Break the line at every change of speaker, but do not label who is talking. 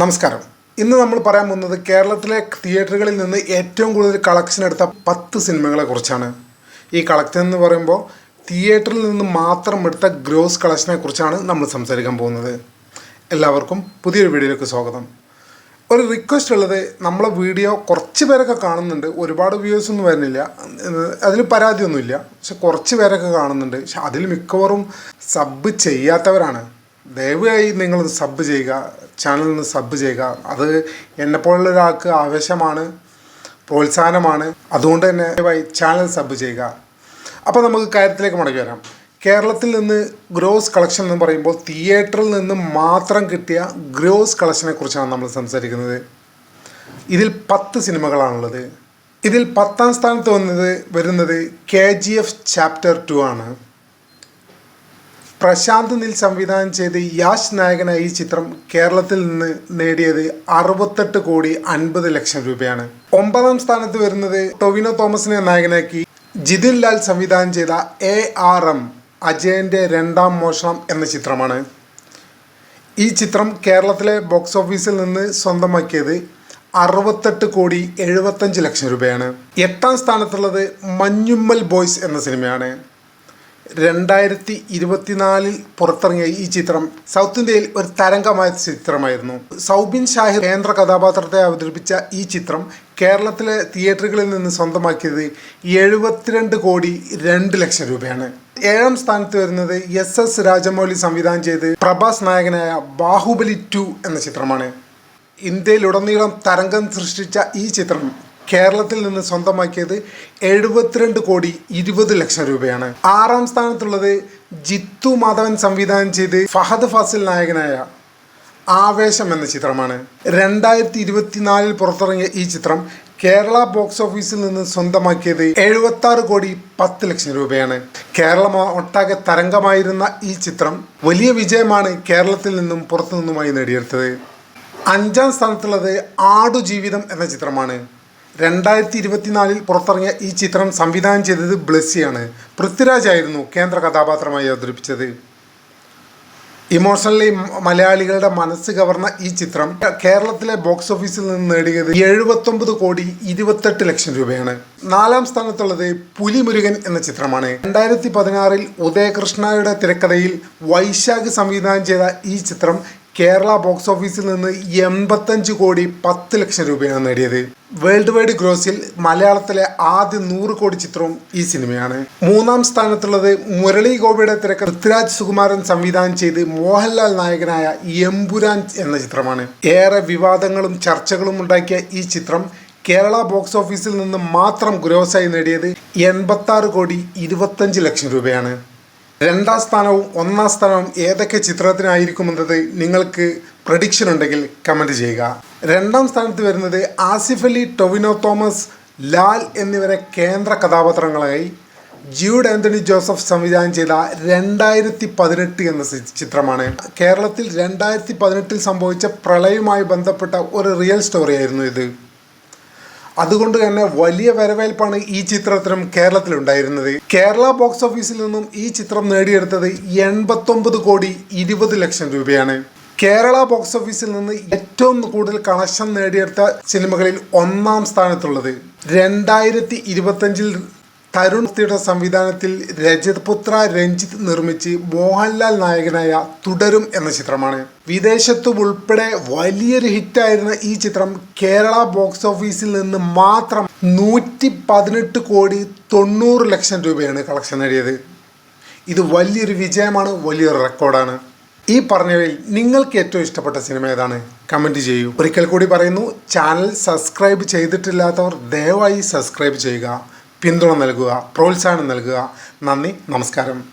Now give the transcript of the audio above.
നമസ്കാരം. ഇന്ന് നമ്മൾ പറയാൻ പോകുന്നത് കേരളത്തിലെ തിയേറ്ററുകളിൽ നിന്ന് ഏറ്റവും കൂടുതൽ കളക്ഷൻ എടുത്ത പത്ത് സിനിമകളെ കുറിച്ചാണ്. ഈ കളക്ഷൻ എന്ന് പറയുമ്പോൾ തിയേറ്ററിൽ നിന്ന് മാത്രം എടുത്ത ഗ്രോസ് കളക്ഷനെ കുറിച്ചാണ് നമ്മൾ സംസാരിക്കാൻ പോകുന്നത്. എല്ലാവർക്കും പുതിയൊരു വീഡിയോയിലേക്ക് സ്വാഗതം. ഒരു റിക്വസ്റ്റ് ഉള്ളത് നമ്മളെ വീഡിയോ കുറച്ച് പേരൊക്കെ കാണുന്നുണ്ട്. ഒരുപാട് വ്യൂസ് ഒന്നും വരുന്നില്ല. അതിൽ പരാതിയൊന്നുമില്ല. പക്ഷെ കുറച്ച് പേരൊക്കെ കാണുന്നുണ്ട്. പക്ഷെ അതിൽ മിക്കവാറും സബ് ചെയ്യാത്തവരാണ്. ദയവായി നിങ്ങൾ സബ് ചെയ്യുക. ചാനലിൽ ഒന്ന് സബ് ചെയ്യുക. അത് എന്നെപ്പോലുള്ള ഒരാൾക്ക് ആവശ്യമാണ് പ്രോത്സാഹനമാണ്. അതുകൊണ്ട് തന്നെ ദയവായി ചാനൽ സബ് ചെയ്യുക. അപ്പോൾ നമുക്ക് കാര്യത്തിലേക്ക് മടങ്ങി വരാം. കേരളത്തിൽ നിന്ന് ഗ്രോസ് കളക്ഷൻ എന്ന് പറയുമ്പോൾ തിയേറ്ററിൽ നിന്ന് മാത്രം കിട്ടിയ ഗ്രോസ് കളക്ഷനെ കുറിച്ചാണ് നമ്മൾ സംസാരിക്കുന്നത്. ഇതിൽ പത്ത് സിനിമകളാണുള്ളത്. ഇതിൽ പത്താം സ്ഥാനത്ത് വന്നത് വരുന്നത് K G F chapter two ആണ്. പ്രശാന്ത് നിൽ സംവിധാനം ചെയ്ത് യാഷ് നായകനായ ഈ ചിത്രം കേരളത്തിൽ നിന്ന് നേടിയത് അറുപത്തെട്ട് കോടി അൻപത് ലക്ഷം രൂപയാണ്. ഒമ്പതാം സ്ഥാനത്ത് വരുന്നത് ടൊവിനോ തോമസിനെ നായകനാക്കി ജിതിൻ ലാൽ സംവിധാനം ചെയ്ത എ ആർ എം അജയന്റെ രണ്ടാം മോഷണം എന്ന ചിത്രമാണ്. ഈ ചിത്രം കേരളത്തിലെ ബോക്സ് ഓഫീസിൽ നിന്ന് സ്വന്തമാക്കിയത് അറുപത്തെട്ട് കോടി എഴുപത്തഞ്ച് ലക്ഷം രൂപയാണ്. എട്ടാം സ്ഥാനത്തുള്ളത് മഞ്ഞുമ്മൽ ബോയ്സ് എന്ന സിനിമയാണ്. രണ്ടായിരത്തി ഇരുപത്തിനാലിൽ പുറത്തിറങ്ങിയ ഈ ചിത്രം സൗത്ത് ഇന്ത്യയിൽ ഒരു തരംഗമായ ചിത്രമായിരുന്നു. സൗബിൻ ഷാഹിർ കേന്ദ്ര കഥാപാത്രത്തെ അവതരിപ്പിച്ച ഈ ചിത്രം കേരളത്തിലെ തിയേറ്ററുകളിൽ നിന്ന് സ്വന്തമാക്കിയത് എഴുപത്തിരണ്ട് കോടി രണ്ട് ലക്ഷം രൂപയാണ്. ഏഴാം സ്ഥാനത്ത് വരുന്നത് എസ് എസ് രാജമൗലി സംവിധാനം ചെയ്ത് പ്രഭാസ് നായകനായ ബാഹുബലി ടു എന്ന ചിത്രമാണ്. ഇന്ത്യയിലുടനീളം തരംഗം സൃഷ്ടിച്ച ഈ ചിത്രം കേരളത്തിൽ നിന്ന് സ്വന്തമാക്കിയത് എഴുപത്തിരണ്ട് കോടി ഇരുപത് ലക്ഷം രൂപയാണ്. ആറാം സ്ഥാനത്തുള്ളത് ജിത്തു മാധവൻ സംവിധാനം ചെയ്ത് ഫഹദ് ഫാസിൽ നായകനായ ആവേശം എന്ന ചിത്രമാണ്. രണ്ടായിരത്തി ഇരുപത്തിനാലിൽ പുറത്തിറങ്ങിയ ഈ ചിത്രം കേരള ബോക്സ് ഓഫീസിൽ നിന്ന് സ്വന്തമാക്കിയത് എഴുപത്തി ആറ് കോടി പത്ത് ലക്ഷം രൂപയാണ്. കേരളം ഒട്ടാകെ തരംഗമായിരുന്ന ഈ ചിത്രം വലിയ വിജയമാണ് കേരളത്തിൽ നിന്നും പുറത്തു നിന്നുമായി നേടിയെടുത്തത്. അഞ്ചാം സ്ഥാനത്തുള്ളത് ആടുജീവിതം എന്ന ചിത്രമാണ്. രണ്ടായിരത്തി ഇരുപത്തിനാലിൽ പുറത്തിറങ്ങിയ ഈ ചിത്രം സംവിധാനം ചെയ്തത് ബ്ലസ്സിയാണ്. പൃഥ്വിരാജ് ആയിരുന്നു കേന്ദ്ര കഥാപാത്രമായി അവതരിപ്പിച്ചത്. ഇമോഷണലി മലയാളികളുടെ മനസ്സ് കവർന്ന ഈ ചിത്രം കേരളത്തിലെ ബോക്സ് ഓഫീസിൽ നിന്ന് നേടിയത് എഴുപത്തൊമ്പത് കോടി ഇരുപത്തെട്ട് ലക്ഷം രൂപയാണ്. നാലാം സ്ഥാനത്തുള്ളത് പുലിമുരുകൻ എന്ന ചിത്രമാണ്. രണ്ടായിരത്തി പതിനാറിൽ ഉദയകൃഷ്ണയുടെ തിരക്കഥയിൽ വൈശാഖ് സംവിധാനം ചെയ്ത ഈ ചിത്രം കേരള ബോക്സ് ഓഫീസിൽ നിന്ന് എൺപത്തഞ്ച് കോടി പത്ത് ലക്ഷം രൂപയാണ് നേടിയത്. വേൾഡ് വൈഡ് ഗ്രോസിൽ മലയാളത്തിലെ ആദ്യ നൂറ് കോടി ചിത്രവും ഈ സിനിമയാണ്. മൂന്നാം സ്ഥാനത്തുള്ളത് മുരളി ഗോപിയുടെ തിരക്ക് പൃഥ്വിരാജ് സുകുമാരൻ സംവിധാനം ചെയ്ത് മോഹൻലാൽ നായകനായ എംപുരാൻ എന്ന ചിത്രമാണ്. ഏറെ വിവാദങ്ങളും ചർച്ചകളും ഉണ്ടാക്കിയ ഈ ചിത്രം കേരള ബോക്സ് ഓഫീസിൽ നിന്ന് മാത്രം ഗ്രോസായി നേടിയത് എൺപത്തി കോടി ഇരുപത്തഞ്ച് ലക്ഷം രൂപയാണ്. രണ്ടാം സ്ഥാനവും ഒന്നാം സ്ഥാനവും ഏതൊക്കെ ചിത്രത്തിനായിരിക്കുമെന്നത് നിങ്ങൾക്ക് പ്രഡിക്ഷൻ ഉണ്ടെങ്കിൽ കമന്റ് ചെയ്യുക. രണ്ടാം സ്ഥാനത്ത് വരുന്നത് ആസിഫ് അലി ടൊവിനോ തോമസ് ലാൽ എന്നിവരെ കേന്ദ്ര കഥാപാത്രങ്ങളായി ജ്യൂഡ് ആന്റണി ജോസഫ് സംവിധാനം ചെയ്ത രണ്ടായിരത്തി പതിനെട്ട് എന്ന ചിത്രമാണ്. കേരളത്തിൽ രണ്ടായിരത്തി പതിനെട്ടിൽ സംഭവിച്ച പ്രളയവുമായി ബന്ധപ്പെട്ട ഒരു റിയൽ സ്റ്റോറിയായിരുന്നു ഇത്. അതുകൊണ്ട് തന്നെ വലിയ വരവേൽപ്പാണ് ഈ ചിത്രത്തിനും കേരളത്തിലുണ്ടായിരുന്നത്. കേരള ബോക്സ് ഓഫീസിൽ നിന്നും ഈ ചിത്രം നേടിയെടുത്തത് എൺപത്തൊമ്പത് കോടി ഇരുപത് ലക്ഷം രൂപയാണ്. കേരള ബോക്സ് ഓഫീസിൽ നിന്ന് ഏറ്റവും കൂടുതൽ കളക്ഷൻ നേടിയെടുത്ത സിനിമകളിൽ ഒന്നാം സ്ഥാനത്തുള്ളത്. രണ്ടായിരത്തി ഇരുപത്തഞ്ചിൽ തരുൺ സ്ഥിയുടെ സംവിധാനത്തിൽ രജത് പുത്ര രഞ്ജിത്ത് നിർമ്മിച്ച് മോഹൻലാൽ നായകനായ തുടരും എന്ന ചിത്രമാണ്. വിദേശത്തും ഉൾപ്പെടെ വലിയൊരു ഹിറ്റായിരുന്ന ഈ ചിത്രം കേരള ബോക്സ് ഓഫീസിൽ നിന്ന് മാത്രം നൂറ്റി പതിനെട്ട് കോടി തൊണ്ണൂറ് ലക്ഷം രൂപയാണ് കളക്ഷൻ നേടിയത്. ഇത് വലിയൊരു വിജയമാണ് വലിയൊരു റെക്കോർഡാണ്. ഈ പറഞ്ഞവയിൽ നിങ്ങൾക്ക് ഏറ്റവും ഇഷ്ടപ്പെട്ട സിനിമ ഏതാണ്? കമന്റ് ചെയ്യൂ. ഒരിക്കൽ കൂടി പറയുന്നു ചാനൽ സബ്സ്ക്രൈബ് ചെയ്തിട്ടില്ലാത്തവർ ദയവായി സബ്സ്ക്രൈബ് ചെയ്യുക. പിന്തുണ നൽകുക പ്രോത്സാഹനം നൽകുക. നന്ദി നമസ്കാരം.